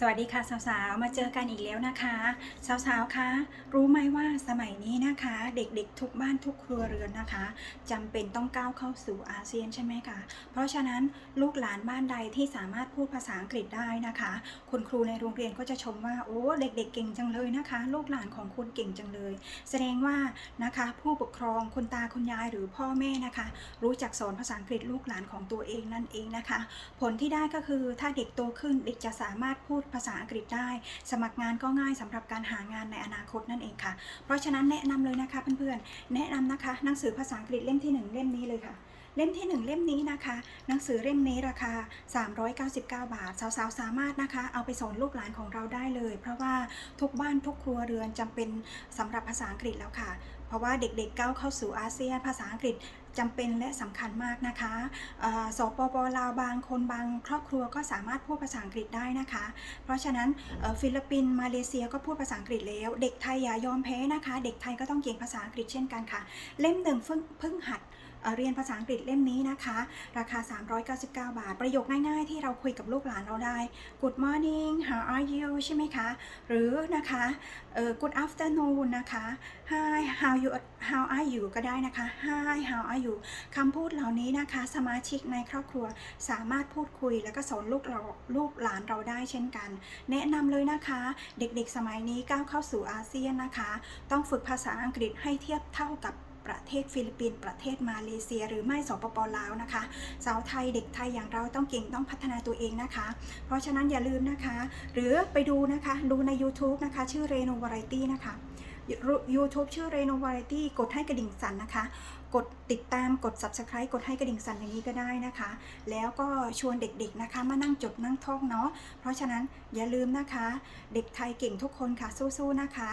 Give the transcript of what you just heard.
สวัสดีค่ะสาวๆ มาเจอกันอีกแล้วนะคะ สาวๆคะรู้ไหมว่าสมัยนี้นะคะ เด็กๆทุกบ้านทุกครัวเรือนนะคะจำเป็นต้องก้าวเข้าสู่อาเซียนใช่ไหมคะเพราะฉะนั้นลูกหลานบ้านใดที่สามารถพูดภาษาอังกฤษได้นะคะ คุณครูในโรงเรียนก็จะชมว่าโอ้เด็กๆเก่งจังเลยนะคะ ลูกหลานของคุณเก่งจังเลย แสดงว่านะคะ ผู้ปกครองคุณตาคุณยายหรือพ่อแม่นะคะ รู้จักสอนภาษาอังกฤษลูกหลานของตัวเองนั่นเองนะคะ ผลที่ได้ก็คือถ้าเด็กโตขึ้นเด็กจะสามารถพูดภาษาอังกฤษได้ สมัครงานก็ง่ายสำหรับการหางานในอนาคตนั่นเองค่ะ เพราะฉะนั้นแนะนำเลยนะคะเพื่อนๆ แนะนำนะคะ หนังสือภาษาอังกฤษเล่มที่ 1 เล่มนี้เลยค่ะเล่มที่ 1 เล่มนี้นะคะ หนังสือเล่มนี้ราคา 399 บาท สาวๆ สามารถนะคะ เอาไปสอนลูกหลานของเราได้เลย เพราะว่าทุกบ้านทุกครัวเรือนจำเป็นสำหรับภาษาอังกฤษแล้วค่ะ เพราะว่าเด็กๆก้าวเข้าสู่อาเซียนภาษาอังกฤษ จำเป็นและสำคัญมากนะคะสปปลาวบางคนบางครอบครัวก็สามารถพูดภาษาอังกฤษได้นะคะ เพราะฉะนั้นฟิลิปปินส์มาเลเซียก็พูดภาษาอังกฤษแล้ว เด็กไทยอย่ายอมแพ้นะคะ เด็กไทยก็ต้องเก่งภาษาอังกฤษเช่นกันค่ะ เล่มหนึ่งเพิ่งหัดเรียนภาษาอังกฤษเล่มนี้นะคะ ราคา 399 บาท ประโยคง่ายๆ ที่เราคุยกับลูกหลานเราได้ Good morning how are you ใช่ไหมคะ หรือนะคะเออ Good afternoon นะคะ Hi how you how are you ก็ได้นะคะ Hi how are you คำพูดเหล่านี้นะคะ สมาชิกในครอบครัวสามารถพูดคุยแล้วก็สอนลูกเราลูกหลานเราได้เช่นกัน แนะนำเลยนะคะ เด็กๆสมัยนี้ก้าวเข้าสู่อาเซียนนะคะ ต้องฝึกภาษาอังกฤษให้เทียบเท่ากับ ประเทศฟิลิปปินส์ประเทศมาเลเซีย หรือไม่สปปลาวนะคะ สาวไทยเด็กไทยอย่างเราต้องเก่งต้องพัฒนาตัวเองนะคะ เพราะฉะนั้นอย่าลืมนะคะ หรือไปดูนะคะดูใน YouTube นะคะ ชื่อเรโนวาไรตี้นะคะ YouTube ชื่อเรโนวาไรตี้กดให้กระดิ่งสั่นนะคะ กดติดตามกด Subscribe กดให้กระดิ่งสั่นอย่างนี้ก็ได้นะคะ แล้วก็ชวนเด็กๆนะคะ มานั่งจดนั่งท่องเนาะเพราะฉะนั้นอย่าลืมนะคะ เด็กไทยเก่งทุกคนค่ะสู้ๆนะคะ